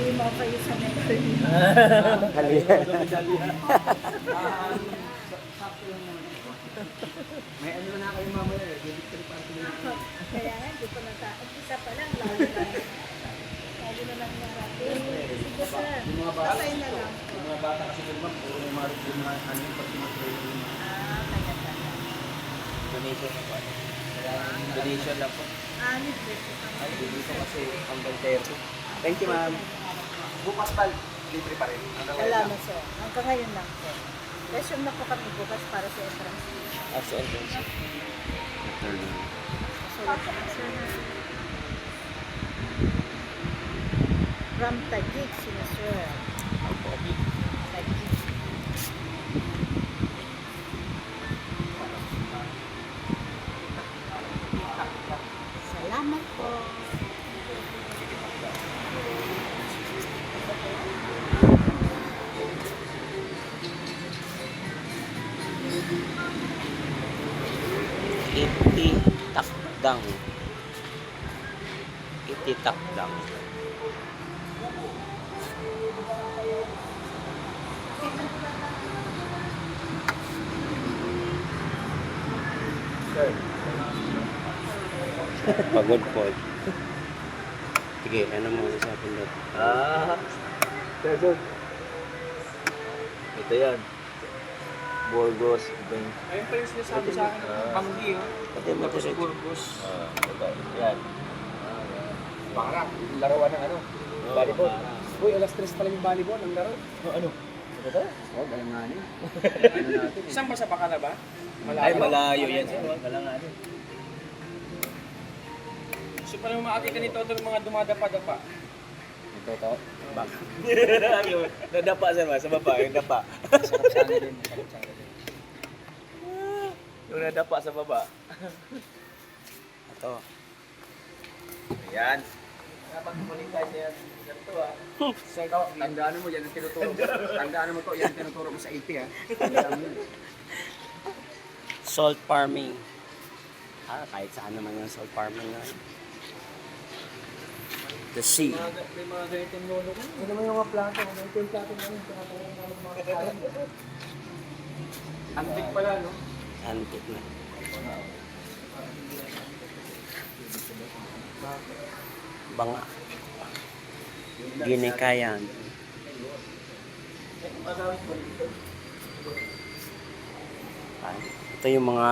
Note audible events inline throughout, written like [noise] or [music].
kayo sa. May ano na kayo mamaya eh. Yung victory party na. Kaya nga, hindi ko nata... Isa pa lang, lalo na. Lalo na lang narating. Sige sir, Yung mga bata, na lang. yung mga bata kasi doon ma'am, puro yung mga yung mga ano yung pag tumatraining. Ah, kaya pala. Donation lang po. Donation lang po. Ah, kami. Ay, dito kasi hanggang 30. Thank you, ma'am. Bukas tal, libre pa rin. Hanggang Wala ngayon na lang. sir. Hanggang ngayon lang po. Resume na po kami bukas para sa entrance. As entrance. So, sir. From Taguig, sino sir? Iti takdang. Iti takdang. Sir, Pagod po. Sige, ano mo usapin doon? Ah, sir. ito yan. Burgos. Bing. Ayun pa yung sinasabi sa akin. Panggi, oh. Pati mo Tapos direct. Burgos. Ah, ito. Yan. Pangarap, larawan ng ano. Volleyball. Uy, alas 3 pala yung volleyball, ang laro. ano? Ito? Oh, galing nga niya. [laughs] ano natin? Saan ba sa Bacana ba? Ay, malayo yan. sir. Wala nga ano. So, pala umaati ka nito ng mga dumadapa-dapa. Ito to. Bak. [laughs] Nadapa sir ba? Sa baba, yung dapa. Sarap sana din. Sarap sana din. Yung nadapa sa baba. Ito. Ayan. Kapag tayo yan, ganito ah. Sir, tandaan mo yan ang tinuturo mo. Tandaan mo to, yan ang tinuturo mo sa 80 ha. Tandaan mo yun. Salt farming. Ah, kahit saan naman yung salt farming na. The sea. May mga ganitong lolo ko. Ano naman yung mga plato? Ganito yung plato namin. Tinatawag namin mga kalan. Antik pala, no? Antik na. Banga. Ginikayan. Ito yung mga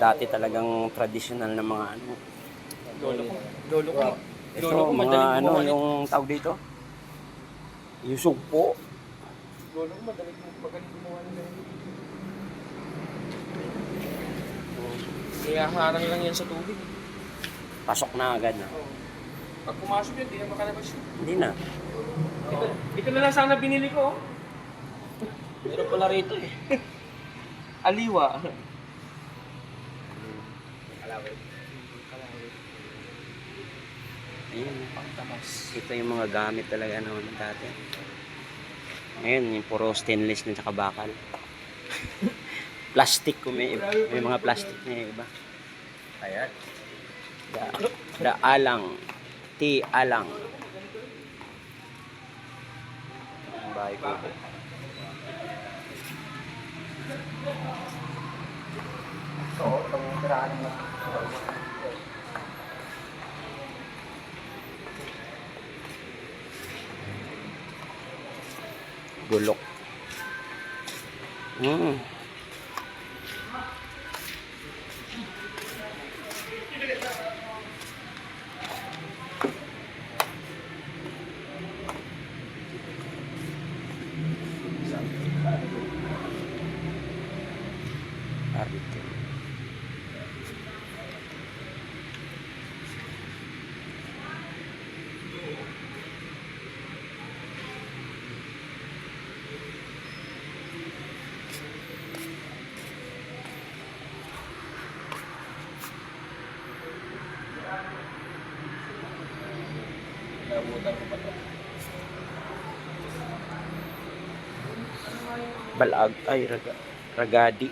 dati talagang traditional na mga ano. Lolo ko. Lolo ko. Ito Lolo ko, mga ano nito. yung tawag dito. Yung sugpo. Lolo ko, madaling magaling gumawa nila. Kaya harang lang yan sa tubig. Pasok na agad na. Pag pumasok yun, di na makalabas yun. Hindi na. Ito, ito na lang sana binili ko. oh. [laughs] Meron pala rito eh. [laughs] Aliwa. Ayun. Ito yung mga gamit talaga noon dati. Ngayon, yung puro stainless na tsaka bakal. [laughs] plastic kung may, may mga plastic na iba. Ayan. Da, da alang. Ti alang. Ang bahay ko. So, itong tirahan mo. Gulok. Mm. Arte. pagbutan ko pa to. Balag, ay raga, ragadi.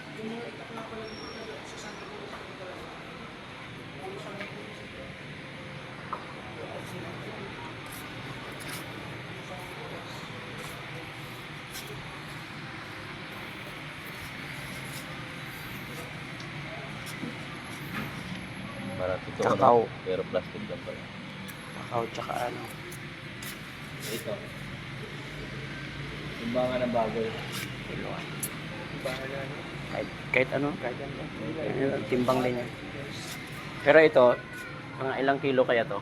Para totoo. Ano? Kakao. Pero plastic lang pala. Kakao tsaka ano. Ito. Timbangan ng. Kiloan. Timbangan na ano. Kahit, kahit ano. Kahit ano. Ayun, Timbang din yan. Pero ito, mga ilang kilo kaya to?